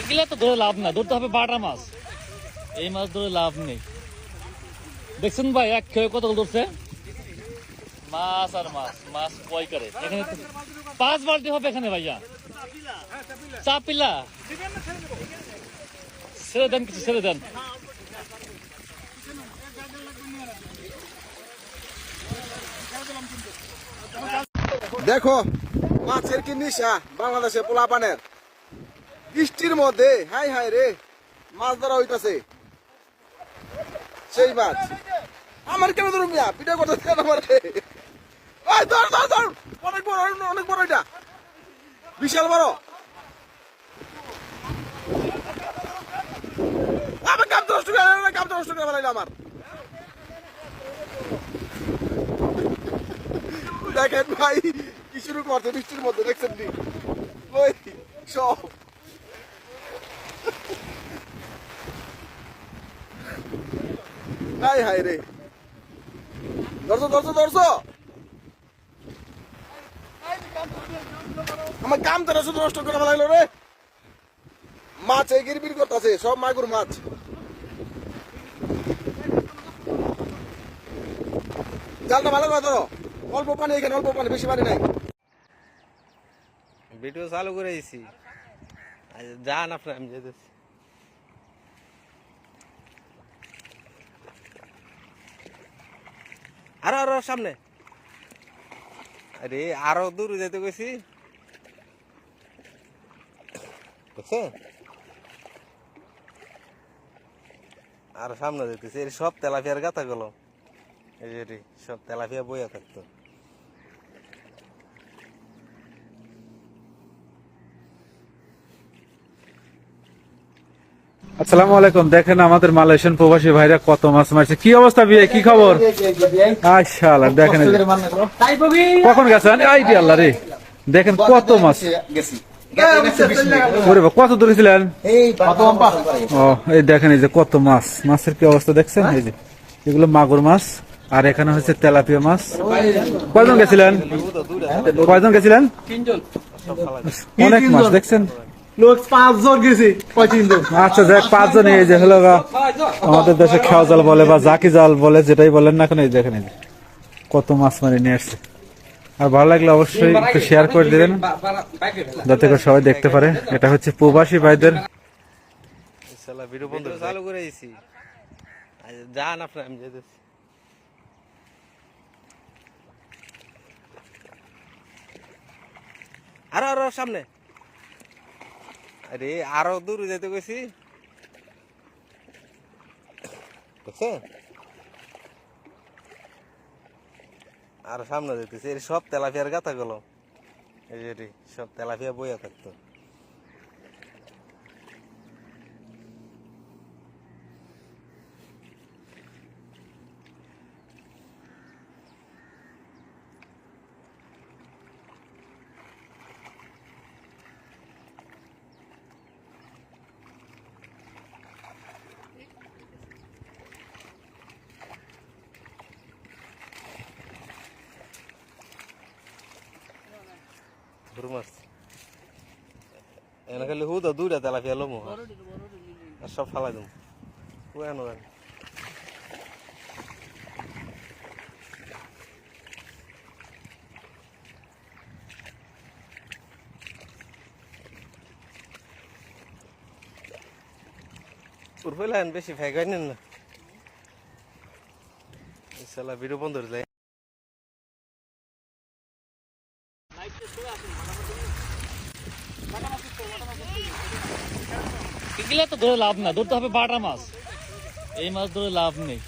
এগুলা তো ধরে লাভ না ধরতে হবে বাটা মাছ এই মাছ ধরে লাভ নেই দেখছেন ভাই এক খেয়ে কত ধরছে মাছ আর মাছ মাছ কয় করে এখানে তো পাঁচ বালতি হবে এখানে ভাইয়া চাপিলা ছেড়ে দেন কিছু ছেড়ে দেন দেখো, মাছের কি নিশা বাংলাদেশে পোলাপানের? বৃষ্টির মধ্যে, হাই হাই রে, মাছ ধরা হইতাছে। সেই মাছ। আমার কেন ধরুন পিঠা করতে আমার? অনেক বড় অনেক বড় এটা। বিশাল বড়। আমার। দেখেন ভাই কি শুরু করছে বৃষ্টির মধ্যে, দেখছেন নি? রে। ধরছো ধরছো ধরছো? আমার কাম তো শুধু ফেলাইলো রে। মাছ এই গিরবির করতেছে, সব মাগুর মাছ। জালটা ভালো করে ধরো। অল্প পানি এখানে, অল্প পানি, বেশি পানি নাই। ভিডিও চালু করে দিছি। যান আপনি আমি যেতেছি আরও আরও সামনে। আরে, আরও দূর যেতে গেছি আর সামনে যেতেছি সব তেলাপিয়ার গাথা গেল সব তেলাপিয়া বইয়া থাকতো। আসসালামু আলাইকুম। দেখেন আমাদের মালয়েশিয়ান প্রবাসী ভাইরা কত মাছ মারছে। কি অবস্থা বিয়ে? কি খবর? আশাআল্লাহ দেখেন কখন গেছেন? আইডি আল্লাহ রে। দেখেন কত মাছ। কত ধরেছিলেন ও এই দেখেন এই যে কত মাছ। মাছের কি অবস্থা দেখছেন? এই যে এগুলো মাগুর মাছ আর এখানে হচ্ছে তেলাপিয়া মাছ। কয়জন গেছিলেন? কয়জন গেছিলেন? অনেক মাছ দেখছেন? লোক পাঁচজন গেছে। পঁয়ত্রিশ আচ্ছা দেখ পাঁচজন এই যে হলো আমাদের দেশে খেওয়া জাল বলে বা জাকি জাল বলে যেটাই বলেন না কেন এই দেখেন এই কত মাছ মারি নিয়ে আসছে। আর ভালো লাগলে অবশ্যই একটু শেয়ার করে দিবেন যাতে করে সবাই দেখতে পারে। এটা হচ্ছে প্রবাসী ভাইদের। ইনশাল্লাহ ভিডিও বন্ধ চালু করে দিছি। যান আপনি আমি যেতেছি আরও আরও সামনে। আরে, আরও দূরে যেতে গেছি আর সামনে যেতেছি এর সব তেলাপিয়ার গাথা গেল এই সব তেলাপিয়া বইয়া থাকতো। এনে খালি হু তো দুইটা তেলাপিয়া লমু আর সব ফালাই দিম। পুরানো জানি। বেশি ফেগাই নেন না? বন্ধ হয়ে যায়। এগুলা তো ধরে লাভ না ধরতে হবে বাটা মাছ। এই মাছ ধরে লাভ নেই।